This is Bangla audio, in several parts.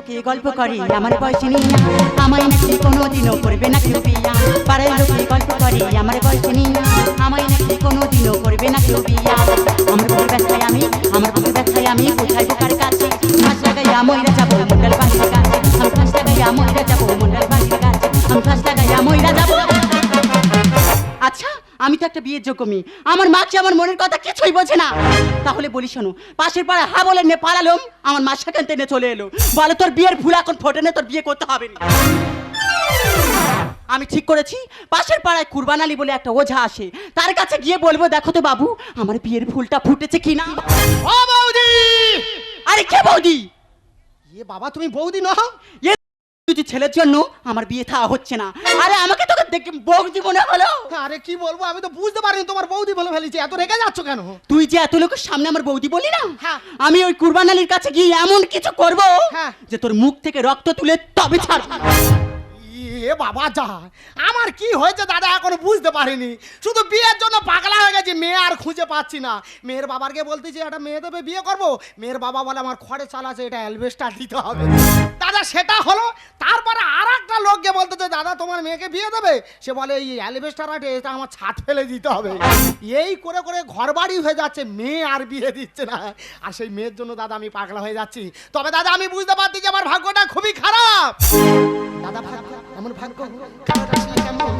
লোকে গল্প করে, আমার বয়স নিয়ে আমায় নাকি কোনোদিনও করবে না কেউ বিয়া পাড়ায় লোকে গল্প করে, আমার বয়স নিয়ে আমায় নাকি কোনোদিনও করবে না কেউ বিয়া আমার বুকের ব্যথায় আমি, আমার বুকের ব্যথায় আমি কোথায় বোকার কাছে? ফাঁস লাগাইয়া ময়রা যাব, মন্ডল বাড়ির কাছে। আমি ফাঁস লাগাইয়া ময়রা যাব, মন্ডল বাড়ির কাছে। আমি ফাঁস লাগাইয়া ময়রা যাব। আচ্ছা আমি তো একটা বিয়ের যোগ্য মেয়ে। আমার মাকে আমার মনের কথা কিছুই বোঝে না? তাহলে বলি শোনো পাশের পাড়া হা বলে নে পালালাম আমার মা সেখান থেকে চলে এলো। বলো তোর বিয়ের ফুল এখন ফোটে নে তোর বিয়ে করতে হবে না। আমি ঠিক করেছি পাশের পাড়ায় কুরবান আলী বলে একটা ওঝা আসে। তার কাছে গিয়ে বলব দেখো তো বাবু আমার বিয়ের ফুলটা ফুটেছে কি না? ও বৌদি! আরে কে বৌদি? এ বাবা তুমি বৌদি নও? এ দুটি ছেলের জন্য আমার বিয়ে থা হচ্ছে না আরে আমাকে তোকে দেখে বৌদি মনে হলো। আরে কি বলব আমি তো বুঝতে পারিনি তোমার বৌদি বলে ফেলেছি। এত রেগে যাচ্ছ কেন? তুই যে এত লোকের সামনে আমার বৌদি বলি না হ্যাঁ। আমি ওই কুরবান আলীর কাছে গিয়ে এমন কিছু করব হ্যাঁ। যে তোর মুখ থেকে রক্ত তুলে তবে ছাড়। এ বাবা যা আমার কি হয়েছে দাদা এখনও বুঝতে পারিনি। শুধু বিয়ের জন্য পাগলা হয়ে গেছি মেয়ে আর খুঁজে পাচ্ছি না। মেয়ের বাবাকে বলতেছি একটা মেয়ে দেবে বিয়ে করব? মেয়ের বাবা বলে আমার খড়ে চাল আছে এটা অ্যালবেস্টার দিতে হবে। দাদা, সেটা হলো, তারপরে আর একটা লোককে বলতেছে দাদা, তোমার মেয়েকে বিয়ে দেবে? সে বলে, এই অ্যালবেস্টার আছে, এটা আমার ছাদ ফেলে দিতে হবে। এই করে করে ঘর বাড়ি হয়ে যাচ্ছে, মেয়ে আর বিয়ে দিচ্ছে না। আর সেই মেয়ের জন্য, দাদা, আমি পাগলা হয়ে যাচ্ছি। তবে, দাদা, আমি বুঝতে পারছি যে, আমার ভাগ্যটা খুবই খারাপ। দাদা, ভাগ্য, এমন ভাগ্য কারও রাশি কেমন?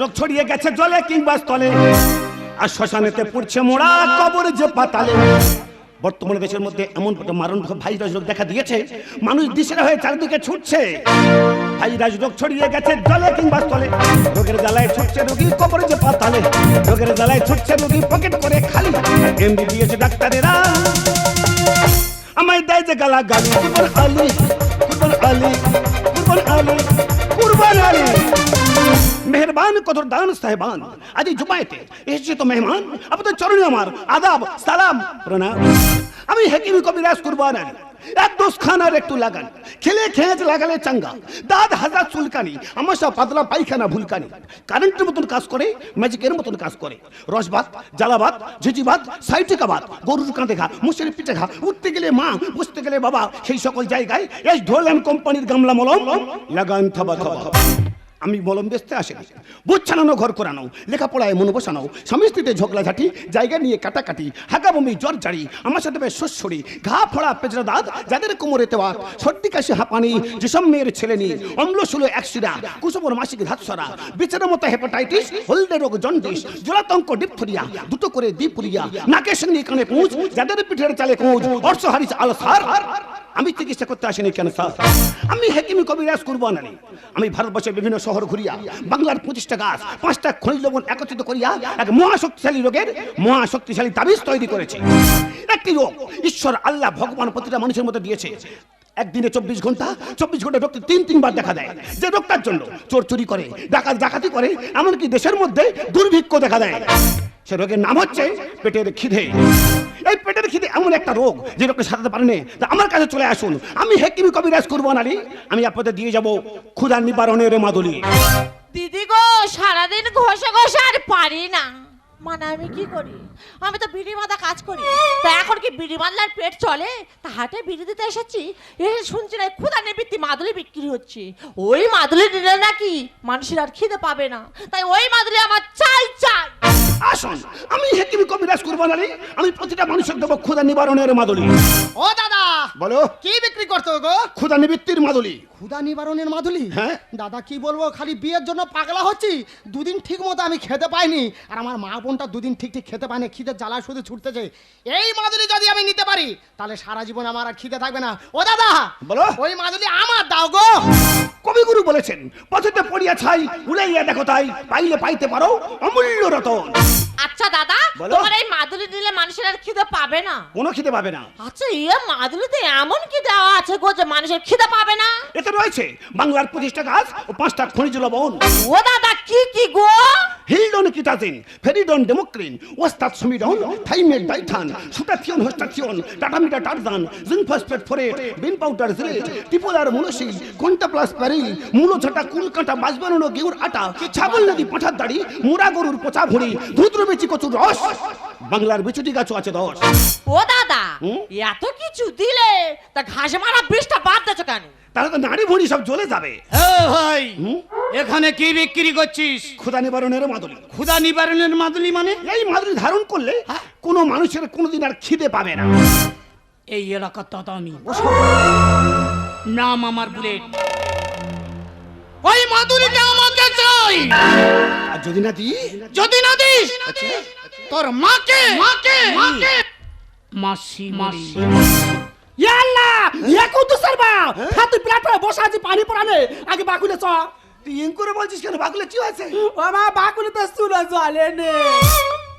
রোগ ছড়িয়ে গেছে জলে কিংবা স্থলে। আর শ্মশানেতে পড়ছে মোড়া কবর যে পাতালে। বর্তমানে দেশের মধ্যে এমন একটা মারণ ভাইরাস রোগ দেখা দিয়েছে, মানুষ দিশেরা হয়ে চারিদিকে ছুটছে। ভাইরাস রোগ ছড়িয়ে গেছে জলে কিংবা স্থলে। রোগের জ্বালায় ছুটছে রোগী কবরে যে পাতালে। রোগের জ্বালায় ছুটছে রোগী পকেট করে খালি। এমবিবিএস ডাক্তারেরা। আমায় দেয় যে গালা গালি কুরবান আলী কুরবান আলী কুরবান আলী কুরবান আলী। মেহরবান কদর দান সাহেবান। আজ এই জুমায়েতে এসেছে তো মেহমান। আপনাদের চরণে আমার আদাব, সালাম, প্রণাম। আমি হেকিমি কবিরাজ কুরবান আলী এক দোষ খানার একটু লাগান। খেলে খেঁচ লাগালে চাঙ্গা। দাঁত হাজার চুলকানি। আমার সব পাতলা পায়খানা ভুলকানি। কারেন্টের মতন কাজ করে ম্যাজিকের মতন কাজ করে। রসভাত জ্বালাভাত ঝিঝিভাত সাইটিকা ভাত গরুর কাঁধে ঘা, মুসের পিঠে ঘা। উঠতে গেলে মা, বসতে গেলে বাবা। সেই সকল জায়গায় এই ঢোল কোম্পানির গামলা মলম। লাগান থাবা থাবা। আমি মলম বেচতে আসিনি। বুঝ ছানানো, ঘর করানো, লেখাপড়ায় মন বসানো, স্বামী স্ত্রীতে ঝগড়াঝাটি জায়গা নিয়ে কাটাকাটি হাগা বমি জ্বর জারি আমার সাথে বেশ শস্যরি ঘা ফোড়া পেঁচড়া দাঁত, যাদের কোমরে তেওয়ার সর্দি কাশি, হাঁপানি যেসব মেয়ের ছেলে নিয়ে অম্ল শুলো একশিরা কুসুমর মাসিক ধাতসরা বিচারের মতো হেপাটাইটিস, হলদে রোগ জন্ডিস জোড়াতঙ্ক ডিপথরিয়া, দুটো করে দ্বীপুরিয়া নাকের সঙ্গে কানে পুঁজ, যাদের পিঠের চালে কোঁজ অর্শ হারিস আলসার। আমি চিকিৎসা করতে আসিনি কেন আমি হেকিমি কবিরাজ করব না আমি ভারতবর্ষের বিভিন্ন শহর ঘুরিয়া, বাংলার পঁচিশটা গাছ, পাঁচটা খনিজ লবণ একত্রিত করিয়া এক মহাশক্তিশালী রোগের মহাশক্তিশালী তাবিজ তৈরি করেছে। একটি রোগ ঈশ্বর আল্লাহ ভগবান প্রতিটা মানুষের মধ্যে দিয়েছে। একদিনে চব্বিশ ঘণ্টা চব্বিশ ঘণ্টা রোগটি তিন, তিনবার দেখা দেয়। যে রোগটার জন্য চোর চুরি করে, ডাকাত ডাকাতি করে, এমনকি দেশের মধ্যে দুর্ভিক্ষ দেখা দেয়। সে রোগের নাম হচ্ছে পেটের খিদে। এই পেটের খিদে এমন একটা রোগ যে রোগকে সারাতে পারেনি তা আমার কাছে চলে আসুন। আমি হেকিমি কবিরাজ করব নারী আমি আপনাদের দিয়ে যাব ক্ষুধা নিবারণের মাদুলি। দিদি গো, সারাদিন ঘষে ঘষে আর পারি না। মানে আমি কি করি? আমি তো বিড়ি বাঁধা কাজ করি। তা এখন কি বিড়ি বাঁধলার পেট চলে? তা হাটে বিড়ি দিতে এসেছি। এসে শুনছি না ক্ষুদা নিবৃত্তি মাদুলি বিক্রি হচ্ছে। ওই মাদুলি নিলে নাকি মানুষের আর খিদে পাবে না। তাই ওই মাদুলি আমার চাই চাই। আসুন আমি হেকিমি কবিরাজ করব আলী আমি প্রতিটা মানুষের দেবো ক্ষুদা নিবারণের মাদুলি। ও দাদা বলো। কি বিক্রি করছ গো? ক্ষুদা নিবৃত্তির মাদুলি। ক্ষুদা নিবারণের মাধুলি। হ্যাঁ। দাদা কি বলব খালি বিয়ের জন্য পাগলা হচ্ছি। দুদিন ঠিক মতো আমি খেতে পাইনি। আর আমার মা বোনটা দুদিন ঠিক ঠিক খেতে পায়নি খিদে জ্বালা শুধু ছুটতেছে। এই মাদুলি যদি আমি নিতে পারি তাহলে সারা জীবন আমার আর খিদে থাকবে না। ও দাদা বলো। ওই মাদুলি আমার দাও গো। কবিগুরু বলেছেন পথেতে পড়িয়া ছাই উড়াইয়া দেখো তাই পাইলে পাইতে পারো অমূল্য রতন। আচ্ছা দাদা বলো। তোমার এই মাদুলি দিলে মানুষের আর খিদে পাবে না। কোনো খিদে পাবে না। আচ্ছা ইয়ে মাদুলিতে এমন কি দেওয়া আছে গো যে মানুষের খিদে পাবে না? এতে রয়েছে বাংলার পঁচিশটা গাছ ও পাঁচটা খনিজ লবণ। ও দাদা কি কি গো? ফেরিডন ডেমোক্রিন ওস্তাদ সুমিডন থাইমেট ডাইথান সুটাথিয়ন হোস্টাথিয়ন টাটামিটা টারজান জিঙ্ক ফসফেট ফোরেট বিন পাউডার মনোসিল কোনটা প্লাস প্যারিল মূলো ঝাঁটা কুল বানানো গেউর আটা ছাগল নদী পাঠার দাড়ি মুরা গরুর পচা ভুঁড়ি ধুদ্র বেচি কচুর রস। বাংলার বিচুটি গাছও আছে দশ। ও দাদা এত কিছু দিলে তা ঘাসে মারা বৃষ্টা বাদ দিচ্ছ কেন? তাহলে তো নাড়ি ভুঁড়ি সব জ্বলে যাবে। ভাই? এখানে কি বিক্রি করছিস? ক্ষুদা নিবারণের মাদুলি। ক্ষুদা নিবারণের মাদুলি মানে? এই মাদুলি ধারণ করলে কোনো মানুষের কোনোদিন আর খিদে পাবে না। এই এলাকার দাদা আমি নাম আমার বুলেট। ওই মাদুলিটা আমাকে চাই। আর যদি না দিই? যদি না দিস তোর মাকে মাকে মাকে। মাসি। মাসি। হ্যাঁ বসে আছিস পানি পড়ানে আগে বাকুলে চ। তুই ইং করে বলছিস কেন? বাগুলে কি হয়েছে? ও মা বাকুলে তো চুলো জ্বলে নে।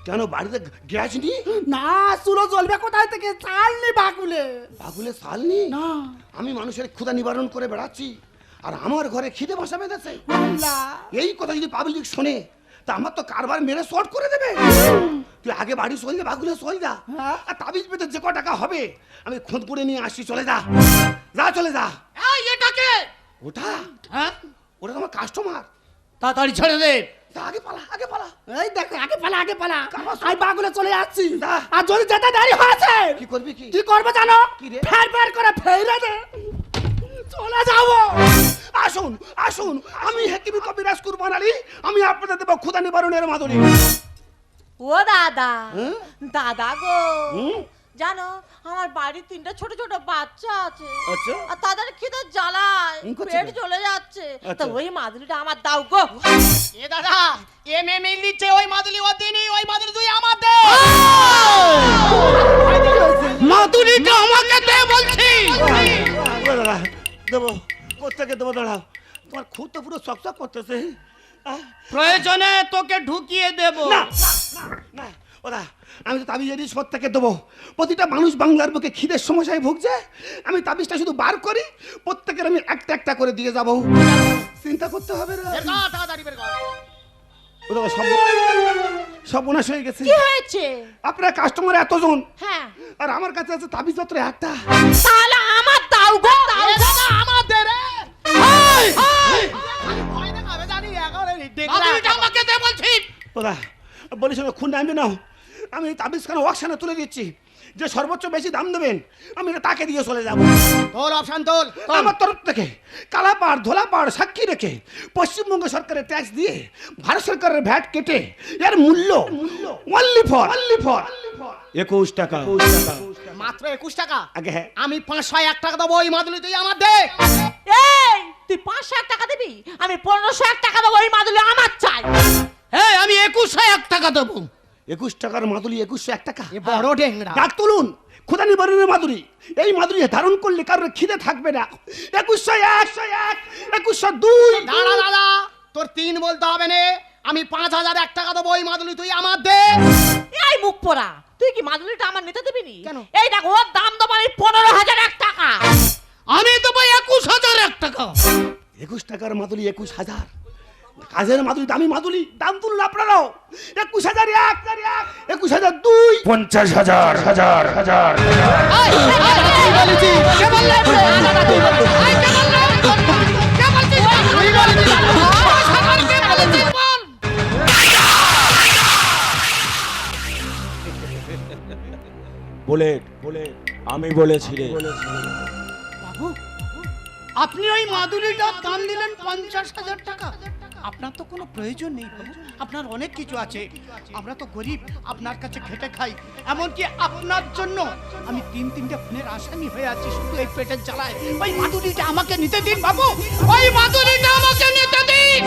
কেন বাড়িতে গ্যাস নি না চুলো জ্বলবে কোথায় থেকে? চালনি বাকুলে। বাগুলে সাল নি। আমি মানুষের ক্ষুধা নিবারণ করে বেড়াচ্ছি আর আমার ঘরে খিদে বসা বেঁধেছে। এই কথা যদি পাবলিক শোনে তা আমার তো কারবার মেরে শর্ট করে দেবে। তুই আগে বাড়ি সই যা বাগুলে সই যা। আর তাবিজ পেতে যে ক টাকা হবে আমি খোঁজ করে নিয়ে আসছি চলে যা। যা চলে যা। এই এটাকে ওটা? হ্যাঁ? ওটা আমার কাস্টমার তাড়াতাড়ি ছেড়ে দে। আগে পালা আগে পালা। এই দেখো আগে পালা আগে পালা। আমি বাকুলে চলে যাচ্ছি। আর যদি যেতে দেরি হয়েছে কি করবি কি? কি করবে জানো? কি রে? ফের ফের করে ফেলে দে। চলে যাব। আসুন আসুন আমি হেকিমি কবিরাজ কুরবান আলী আমি আপনাদের দেবো ক্ষুদা নিবারণের মাদুরি ও দাদা? দাদা গো জানো আমার বাড়ির তিনটা ছোট ছোট বাচ্চা আছে। আচ্ছা। আর তাদের খিদে জ্বালায় পেট চলে যাচ্ছে। তা আচ্ছা। ওই মাদুলিটা আমার দাও গো। এ দাদা এম এম এল নিচ্ছে ওই মাদুলি ও দিনই ওই মাদুলি তুই আমার দে। মাদুলিটা আমাকে দে বলছি। দাদা দেবো। কোথেকে দেবো দাঁড়াও। তোমার খুব তো পুরো চকচক করতেছে। আহ, প্রয়োজনে তোকে ঢুকিয়ে দেব। না না ওরা আমি তো তাবিজ এনে থেকে দেবো। প্রতিটা মানুষ বাংলার বুকে খিদের সমস্যায় ভুগছে। আমি তাবিজটা শুধু বার করি প্রত্যেকের আমি একটা একটা করে দিয়ে যাব। চিন্তা করতে হবে না। বের কর তাড়াতাড়ি বের কর। সব সর্বনাশ হয়ে গেছে। কি হয়েছে? আপনার কাস্টমার এতজন। হ্যাঁ। আর আমার কাছে আছে তাবিজ মাত্র একটা। তাহলে আমার দাও গো দাও এ গো। দাদা রে ভয় দেখাবে জানি এখন এই দেখলা মাদুলিটা আমাকে দে বলছি। ওরা বলিস না খুন নামবে না। আমি তাবিজ খানে তুলে দিচ্ছি। যে সর্বোচ্চ বেশি দাম দেবেন আমি তাকে দিয়ে চলে যাব। তোল অপশন তোল। আমার তরফ থেকে কালাপাড় ধোলাপাড় সাক্ষী রেখে পশ্চিমবঙ্গ সরকারের ট্যাক্স দিয়ে ভারত সরকারের ভ্যাট কেটে এর মূল্য অনলি ফর অনলি ফর একুশ টাকা। মাত্র একুশ টাকা? আগে হ্যাঁ। আমি পাঁচশো এক টাকা দেবো ওই মাদুলি তুই আমার দে। এই তুই পাঁচশো এক টাকা দিবি? আমি পনেরোশো এক টাকা দেবো ওই মাদুলি আমার চাই। হ্যাঁ আমি একুশশো এক টাকা দেবো। একুশ টাকার মাদুলি একুশশো এক টাকা। এ বড় ডেংরা। ডাক তুলুন ক্ষুদা নিবারণের মাদুরি এই মাদুরি ধারণ করলে কারোর খিদে থাকবে না। একুশশো একশো এক একুশশো দুই। দাঁড়া দাদা তোর তিন বলতে হবে না। আমি পাঁচ হাজার এক টাকা দেবো ওই মাদুলি তুই আমার দে। এই মুখ পোড়া। তুই কি মাদুলিটা আমার নিতে দিবি নি? কেন? এই দেখো ওর দাম তো আমি পনেরো হাজার এক টাকা। আমি দেবো একুশ হাজার এক টাকা। একুশ টাকার মাদুলি একুশ হাজার। কাজের মাদুলি দামি মাদুলি দাম তুলুন আপনারাও। একুশ হাজার এক একুশ হাজার দুই। পঞ্চাশ হাজার হাজার হাজার। আমি বলেছিলে বাবু, আপনি ওই মাদুলিটার দাম দিলেন পঞ্চাশ হাজার টাকা। আপনার তো কোনো প্রয়োজন নেই আপনার অনেক কিছু আছে। আমরা তো গরিব, আপনার কাছে খেটে খাই। এমনকি আপনার জন্য আমি তিন তিনটে ফোনের আসামি হয়ে আছি শুধু এই পেটের জ্বালায়। ওই মাদুলিটা আমাকে নিতে দিন বাবু। ওই মাদুলিটা আমাকে নিতে দিন।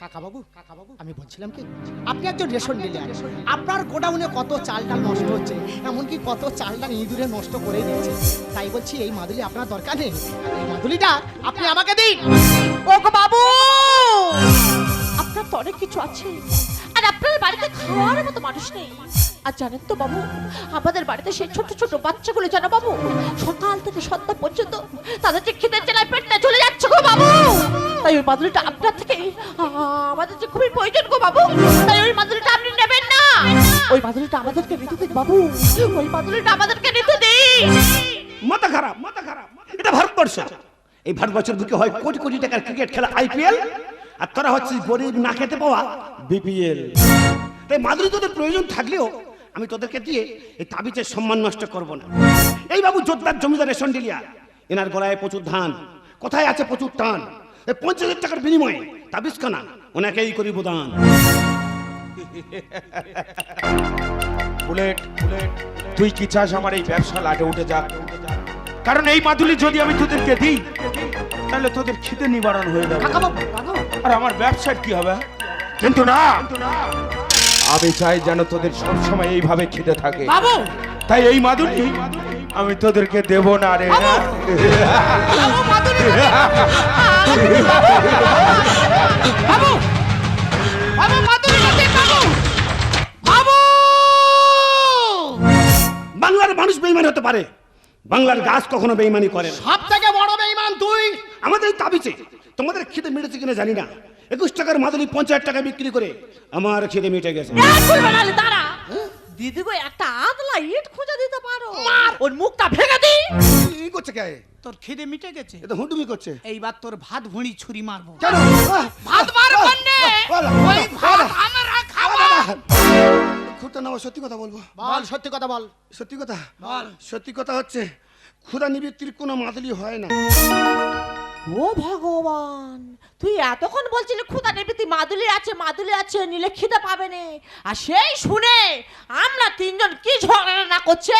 কাকা বাবু আমি বলছিলাম কি, আপনি একজন রেশন ডিলার। আপনার গোডাউনে কত চাল ডাল নষ্ট হচ্ছে, এমনকি কত চাল ডাল ইঁদুরে নষ্ট করে দিচ্ছে তাই বলছি, এই মাদুলি আপনার দরকার নেই। এই মাদুলিটা আপনি আমাকে দিন। ও বাবু! আপনার তো অনেক কিছু আছে। আপনার বাড়িতে খাওয়ার মতো মানুষ নেই। আর জানেন তো বাবু, আমাদের বাড়িতে সেই ছোট ছোট বাচ্চাগুলো জানো বাবু, সকাল থেকে সন্ধ্যা পর্যন্ত তাদের যে খিদের জেলায় পেটটা চলে যাচ্ছে গো বাবু। তাই ওই মাদুরিটা আপনার থেকে আমাদের যে খুবই প্রয়োজন গো বাবু। তাই ওই মাদুরিটা আপনি নেবেন না। ওই মাদুরিটা আমাদেরকে নিতে দিন বাবু। ওই মাদুরিটা আমাদেরকে নিতে দিন। মাথা খারাপ মাথা খারাপ এটা ভারতবর্ষ। এই ভারতবর্ষের বুকে হয় কোটি কোটি টাকার ক্রিকেট খেলা আইপিএল আর তোরা হচ্ছে গরিব না খেতে পাওয়া বিপিএল। তাই মাদুরি তোদের প্রয়োজন থাকলেও আমি তোদেরকে দিয়ে এই তাবিজের সম্মান নষ্ট করব না। এই বাবু জোরদার জমিদার রেশন ডিলিয়া এনার গলায় প্রচুর ধান কোথায় আছে প্রচুর টান? এই পঞ্চাশ হাজার টাকার বিনিময়ে তাবিজ কানা ওনাকেই করিব দান। Bullet bullet. তুই কি চাস আমার এই ব্যবসা লাটে উঠে যাক? কারণ এই মাদুলি যদি আমি তোদেরকে দিই তাহলে তোদের খিদে নিবারণ হয়ে যাবে। আর আমার ব্যবসার কি হবে কিন্তু না। আমি চাই যেন তোদের সবসময় এইভাবে খিদে থাকে। তাই এই মাদুলি আমি তোদেরকে দেব না রে। মাদুরি মাদুরি বাংলার মানুষ বেইমান হতে পারে। বাংলার গাছ কখনো বেইমানি করে সব থেকে বড় বেইমান তুই? আমাদের এই তাবিজে তোমাদের খিদে মিটেছে কিনা জানি না। একুশ টাকার মাদুলি পঞ্চাশ টাকা বিক্রি করে আমার খিদে মিটে গেছে। দাঁড়া। দিদি গো একটা আদলা ইট খুঁজে দিতে পারো। ওর মুখটা ভেঙে দি কি করছে কে? তোর খিদে মিটে গেছে? এ তো হুটুমি করছে। এইবার তোর ভাত ভুঁড়ি ছুরি মারবো। কেন? ভাত মারবো নে। ওই ভাত আমরা খাব। খুঁড়তে না সত্যি কথা বলব? বল সত্যি কথা বল। সত্যি কথা? বল। সত্যি কথা হচ্ছে ক্ষুদা নিবৃত্তির কোনো মাদুলি হয় না। ও ভগবান তুই এতক্ষণ বলছিলি ক্ষুদা নিবৃত্তি মাদুলি আছে মাদুলি আছে নিলে খিদে পাবে নে। আর সেই শুনে আমরা তিনজন কি ঝগড়া না করছে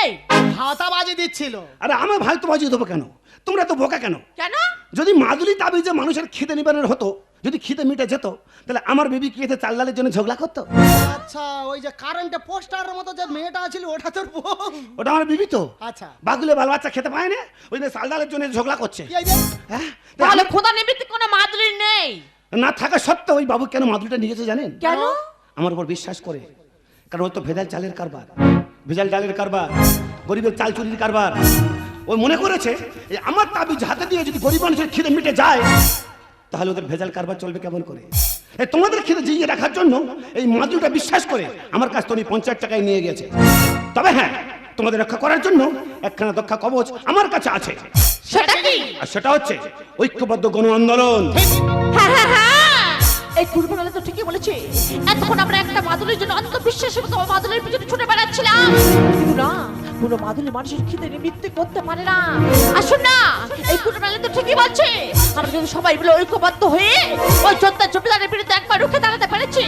হাতাবাজি দিচ্ছিল। আরে আমার ভাই তো বাজি দেবো কেন? তোমরা তো বোকা কেন? কেন? যদি মাদুলি তাবিজে মানুষের খিদে নিবারণ হতো যদি খিদে মিটে যেত তাহলে আমার বেবি কি এতে চাল ডালের জন্য ঝগড়া করতো? আচ্ছা ওই যে কারেন্টে পোস্টারের মতো যে মেয়েটা ছিল ওটা তোর বউ? ওটা আমার বিবি তো। আচ্ছা। বাগুলে বাল বাচ্চা খেতে পায় না ওই যে চাল ডালের জন্য ঝগড়া করছে। হ্যাঁ? তাহলে ক্ষুদা নিবৃত্তি কোনো মাদুলি নেই। না থাকা সত্ত্বেও ওই বাবু কেন মাদুলিটা নিয়েছে জানেন? কেন? আমার উপর বিশ্বাস করে। কারণ ও তো ভেজাল চালের কারবার। ভেজাল ডালের কারবার গরিবের চাল চুরির কারবার। ও মনে করেছে আমার তাবিজ হাতে দিয়ে যদি গরিব মানুষের খিদে মিটে যায় তাহলে ওদের ভেজাল কারবার চলবে কেমন করে? এই তোমাদের খিদে জিয়ে রাখার জন্য এই মাদুলটা বিশ্বাস করে আমার কাছ তুমি পঞ্চাশ টাকায় নিয়ে গেছে। তবে হ্যাঁ তোমাদের রক্ষা করার জন্য একখানা দক্ষা কবচ আমার কাছে আছে। সেটা কি? আর সেটা হচ্ছে ঐক্যবদ্ধ গণ আন্দোলন হ্যাঁ হ্যাঁ হ্যাঁ। এই কুরবানালে তো ঠিকই বলেছে, এতক্ষণ আমরা একটা মাদুলির জন্য অন্ধবিশ্বাসের মতো মাদুলির পিছনে ছুটে বেড়াচ্ছিলাম। কিন্তু না, কোনো মাদুলি মানুষের খিদে নিবৃত্তি করতে পারে না। আসুন না, এই কুরবানালে তো ঠিকই বলছে। আমরা যদি সবাই মিলে ঐক্যবদ্ধ হয়ে ওই চোদ্দা জমিদারের বিরুদ্ধে একবার রুখে দাঁড়াতে পেরেছি,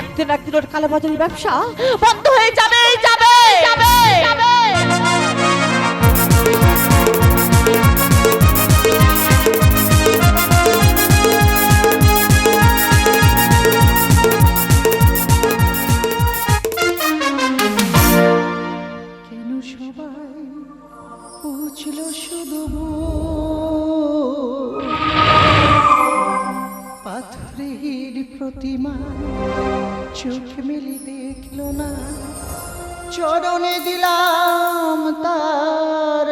একদিন একদিন ওর কালো মাদুরি ব্যবসা বন্ধ হয়ে যাবে যাবে যাবে যাবে। প্রতিমা, চোখ মেলে দেখল না। চরণে দিলাম তার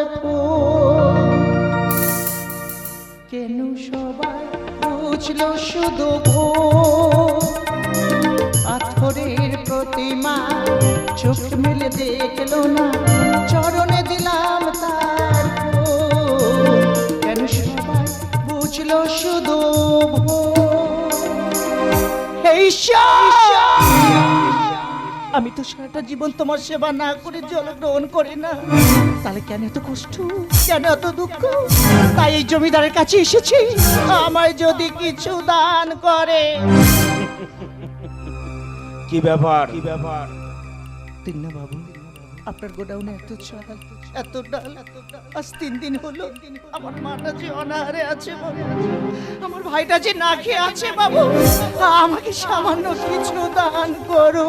কেন সবাই বুঝল শুধু ভোর? পাথরের প্রতিমা, চোখ মেলে দেখল না। আমি তো সারাটা জীবন তোমার সেবা না করে জল গ্রহণ করি না। তাহলে কেন এত কষ্ট? কেন এত দুঃখ? তাই এই জমিদারের কাছে এসেছি। আমায় যদি কিছু দান করে। কি ব্যাপার? কি ব্যাপার? তিন না বাবু আপনার গোডাউনে এত চাল এত ডাল, আজ তিন দিন হলো আমার মাটা যে অনাহারে আছে আমার ভাইটা যে না খেয়ে আছে বাবু আমাকে সামান্য কিছু দান করো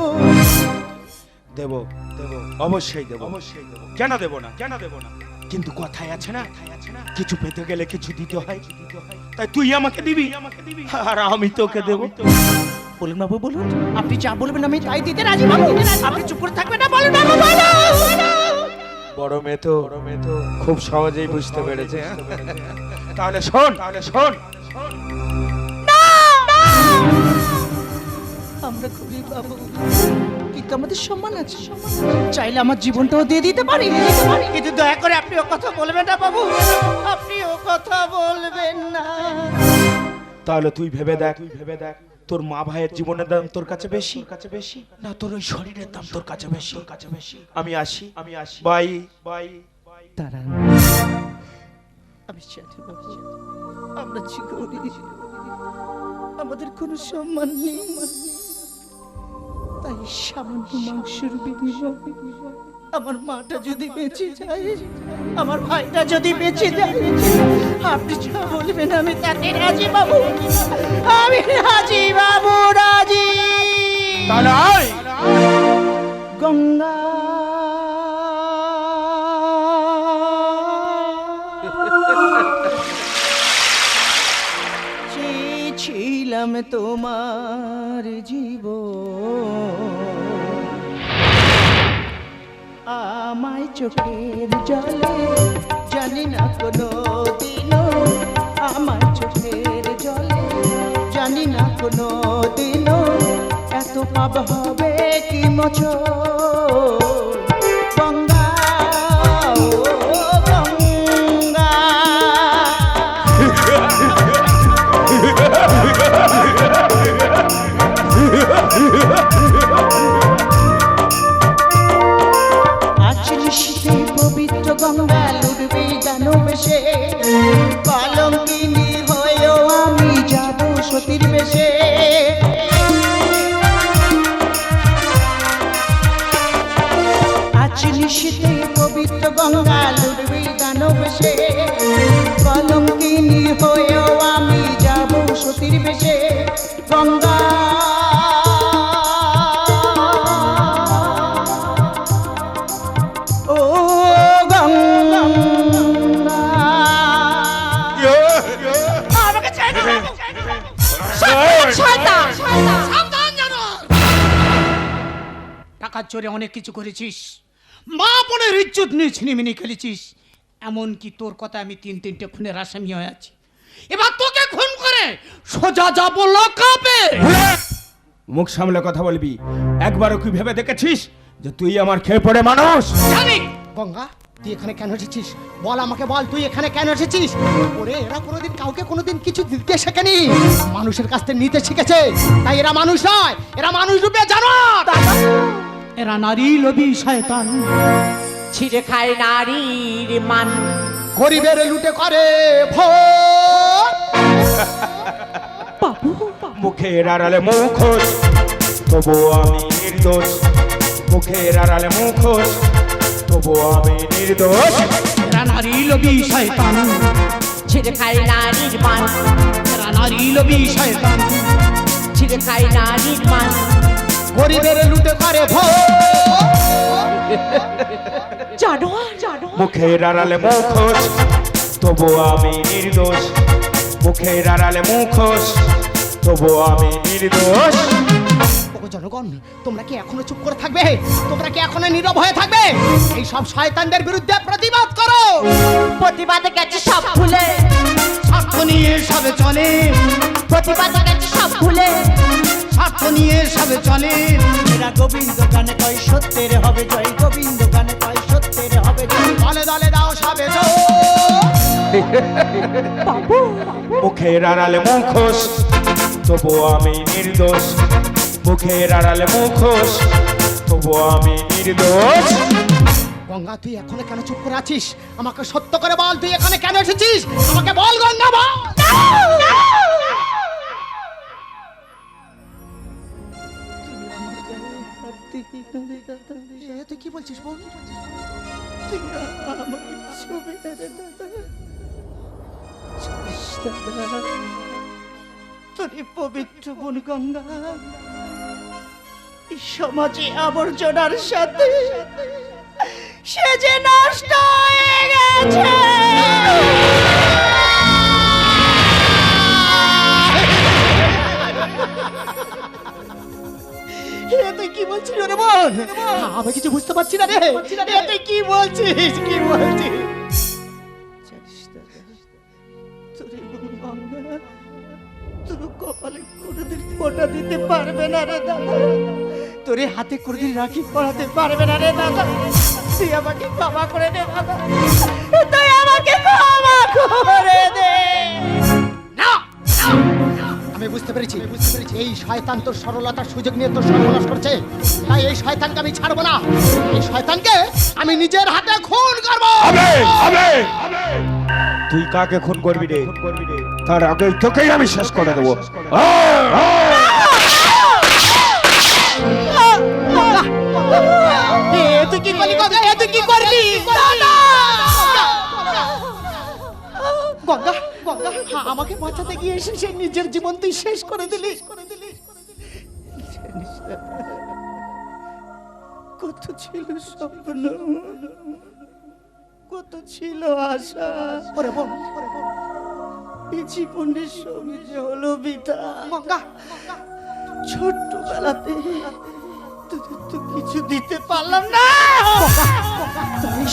দেব দেব অবশ্যই দেব। অবশ্যই দেব কেন দেব না? কেন দেব না? কিন্তু কথায় আছে না, কিছু পেতে গেলে কিছু দিতে হয়। তাই তুই আমাকে দিবি আমাকে দিবি, আর আমি তোকে দেব। বলুন বাবু বলুন। আপনি যা বলবেন আমি তাই দিতে রাজি বাবু। আপনি চুপ করে থাকবেন না বলুন বাবু বলুন। বড় মেয়ে তো বড় মেয়ে তো খুব সহজেই বুঝতে পেরেছে হ্যাঁ? তাহলে শোন তাহলে শোন। আমরা খুবই বাবু। কিন্তু আমাদের সম্মান আছে চাইলে আমার জীবনটাও দিয়ে দিতে পারি। কিন্তু দয়া করে আপনি ও কথা বলবেন না বাবু। আপনি ও কথা বলবেন না। তাহলে তুই ভেবে দেখ তুই ভেবে দেখ। তোর মা ভাইয়ের জীবনের দাম তোর কাছে বেশি? কাছে বেশি না, তোর ওই শরীরের দাম তোর কাছে বেশি? কাছে বেশি আমি আসি। আমি আসি বাই বাই তারা আমি বাবু আমরা যে গরিব আমাদের কোনো সম্মান নেই। তাই সামান্য মাংসের বিনিময়ে আমার মাটা যদি বেঁচে যায় আমার ভাইটা যদি বেঁচে যায় আপনি যা বলবেন আমি তাতে রাজি বাবু আমি রাজি বাবু রাজি। গঙ্গা। চেয়েছিলাম তোমার জীব আমায় চোখের জলে, জানি না কোনো দিনও আমায় চোখের জলে, জানি না কোনো দিনও এত পাব হবে কি মছ টাকার চোরে অনেক কিছু করেছিস। মা বোনের ইজ্জত নিয়ে ছিনিমিনি খেলেছিস। এমনকি তোর কথা আমি তিন তিনটে খুনের আসামি হয়ে আছি। এবার তোকে খুন করে সোজা যাব লকাবে মুখ সামলে কথা বলবি। একবারও কি ভেবে দেখেছিস যে তুই আমার খেয়ে পড়ে মানুষ? জানি গঙ্গা তুই এখানে কেন এসেছিস? বল আমাকে বল তুই এখানে কেন এসেছিস? ওরে এরা কোনোদিন কাউকে কোনোদিন কিছু দিতে শেখেনি। মানুষের কাছ থেকে নিতে শিখেছে। তাই এরা মানুষ নয় এরা মানুষ রূপে জানো এরা নারী লোভী শয়তান। ছিঁড়ে খায় নারীর মান। গরিবের লুটে করে ভোট মুখের আড়ালে মুখোশ তবু আমি নির্দোষ। মুখের আড়ালে মুখোশ তবু আমি নির্দোষ। এরা নারী লোভী শয়তান। ছিঁড়ে খায় নারীর মান। এরা নারী লোভী শয়তান। ছিঁড়ে খায় নারীর মান। গরিবের লুটে করে জানোয়ার মুখের আড়ালে মুখোশ তবু আমি নির্দোষ। মুখের আড়ালে মুখোশ তবু আমি নির্দোষ। ও জনগণ তোমরা কি এখনও চুপ করে থাকবে? তোমরা কি এখনও নীরব হয়ে থাকবে? এই সব শয়তানদের বিরুদ্ধে প্রতিবাদ করো। প্রতিবাদে গেছে সব ভুলে। স্বার্থ নিয়ে সবে চলে। প্রতিবাদে গেছে সব ভুলে। স্বার্থ নিয়ে সবে চলে। এরা গোবিন্দ গানে কয় সত্যের হবে জয়। গোবিন্দ গানে কয় সত্যের হবে জয়। দলে দলে দাও সবে। মুখের আড়ালে মুখোশ তবু আমি নির্দোষ। মুখের আড়ালে মুখোশ তবু আমি নির্দোষ। গঙ্গা তুই এখনও কেন চুপ করে আছিস? আমাকে সত্য করে বল তুই এখানে কেন এসেছিস? আমাকে বল গঙ্গা বল। তুই কি বলছিস বল? তোরে পবিত্র বোন গঙ্গা সমাজে আবর্জনার সাথে সে যে নষ্ট হয়ে গেছে। বলছিল রে বোন আমি কিছু বুঝতে পারছি না রে। তুই কি বলছিস? কি বলছিস? তোর কপালে কোনোদিন ফোটা দিতে পারবে না রে দাদা। তোর হাতে কোনোদিন রাখি পড়াতে পারবে না রে দাদা। তুই আমাকে ক্ষমা করে দে দাদা আমাকে ক্ষমা করে দে। আমি বুঝতে পেরেছি। এই শয়তান তোর সরলতার সুযোগ নিয়ে তোর সর্বনাশ করছে। তাই এই শয়তানকে আমি ছাড়বো না। এই শয়তানকে আমি নিজের হাতে খুন করব। তুই কাকে খুন করবি রে? তার আগে তোকেই আমি শেষ করে দেবো। গঙ্গা আমাকে বাঁচাতে গিয়ে এসে সে নিজের জীবন তুই শেষ করে দিলি। কত ছিল স্বপ্ন কত ছিল আশা। ওরে বোন ওরে বোন এই জীবনের সঙ্গে যে হলো বিতা গঙ্গা ছোট্টবেলাতে তো কিছু দিতে পারলাম না।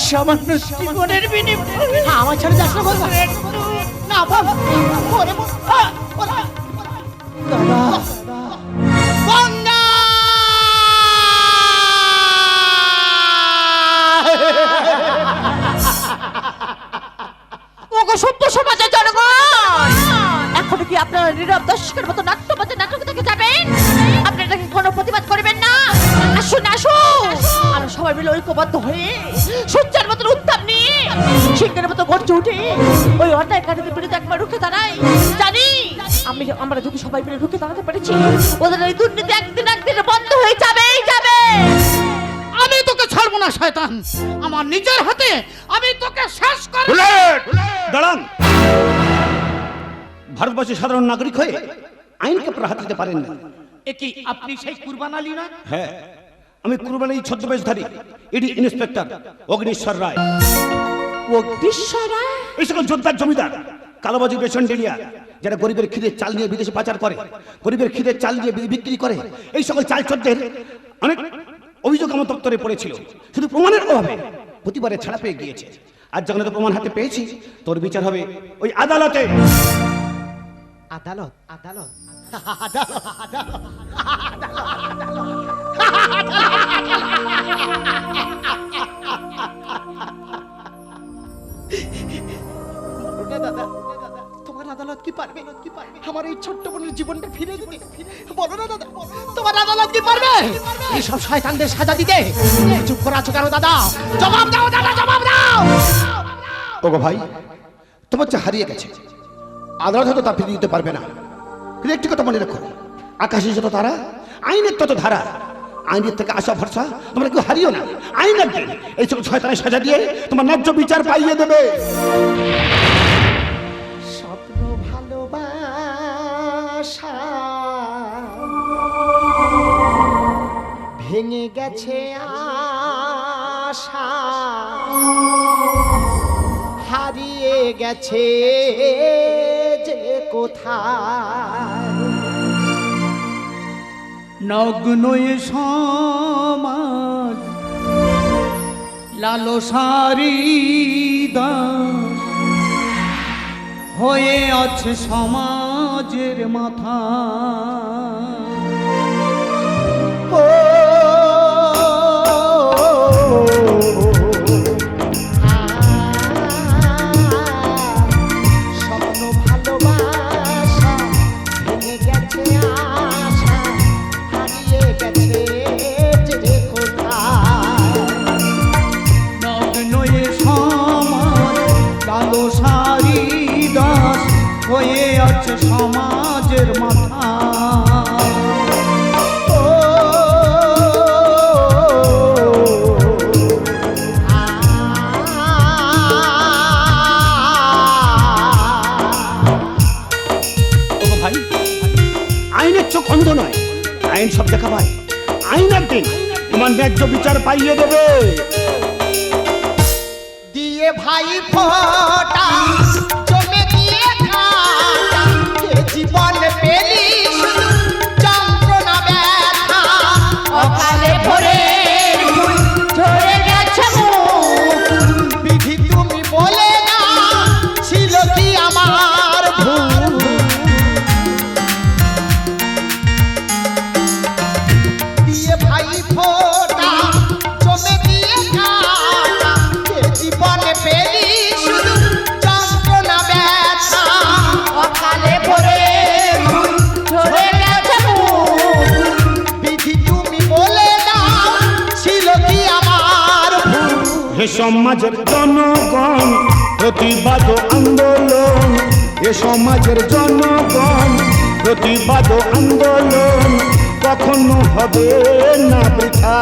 সামান্য জীবনের বিনিময়ে হ্যাঁ, আমার ছেড়ে যাস না এখন কি আপনারা নীরব দর্শকের মতো নাট্যপথে নাটক দেখে যাবেন? আপনারা কোনো প্রতিবাদ করবেন না? আসুন আসুন! সবাই মিলে ঐক্যবদ্ধ হয়ে সূর্যের নিয়ে সিংহের মতো গর্জে উঠে ওই অন্যায় কাজের বিরুদ্ধে একবার রুখে দাঁড়াই জানি। আমি আমরা যদি সবাই মিলে রুখে দাঁড়াতে পেরেছি ওদের এই দুর্নীতি একদিন একদিন বন্ধ হয়ে যাবেই যাবে। আমি তোকে ছাড়বো না শয়তান। আমার নিজের হাতে আমি তোকে শেষ করে বুলেট! দাঁড়ান। ভারতবর্ষের সাধারণ নাগরিক হয়ে আইনকে প্রহার দিতে পারেন না। এ কি আপনি সেই কুরবান আলী না? হ্যাঁ আমি কুরবানি ছদ্মবেশধারী ইডি ইন্সপেক্টর অগ্নিশ্বর রায়। অগ্নিশ্বরা? এই সকল যোদ্ধার জমিদার কালোবাজি ডেলিয়া যারা গরিবের খিদের চাল নিয়ে বিদেশে পাচার করে গরিবের খিদের চাল দিয়ে বিক্রি করে এই সকল চাল চোরদের অনেক অভিযোগ আমার দপ্তরে পড়েছিল। শুধু প্রমাণের অভাবে প্রতিবারে ছাড়া পেয়ে গিয়েছে। আর যখন প্রমাণ হাতে পেয়েছি তোর বিচার হবে ওই আদালতে। আদালত আদালত। বলো না তোমার আদালত কি পারবে? আমার এই ছোট্ট বোনের জীবনটা ফিরে বলো না দাদা, তোমার আদালত কি পারবে? শয়তানদের সাজা দিতে। চুপ কেন দাদা? জবাব দাও দাদা, জবাব দাও! ভাই, তোমার যা হারিয়ে গেছে। আদালত হয়তো তা ফিরিয়ে দিতে পারবে না। কিন্তু একটি কথা মনে রাখো আকাশে যত তারা, আইনের তত ধারা। আইনের থেকে আশা ভরসা তোমরা কেউ হারিও না। আইন একদিন এই সব ছয়তানের সাজা দিয়ে তোমার ন্যায্য বিচার পাইয়ে দেবে। ভেঙে গেছে আশা। হারিয়ে গেছে যে কোথায়। নগ্ন সমাজ লালসারি দাস। হয়ে আছে সমাজের মাথা। ও চোখ অন্ধ নয়। আইন সব দেখা পায় আইন একদিন তোমার ন্যায্য বিচার পাইয়ে দেবে। দিয়ে ভাই ফোটা। এ সমাজের জনগণ প্রতিবাদ আন্দোলন। এ সমাজের জনগণ প্রতিবাদ আন্দোলন। কখনো হবে না বৃথা।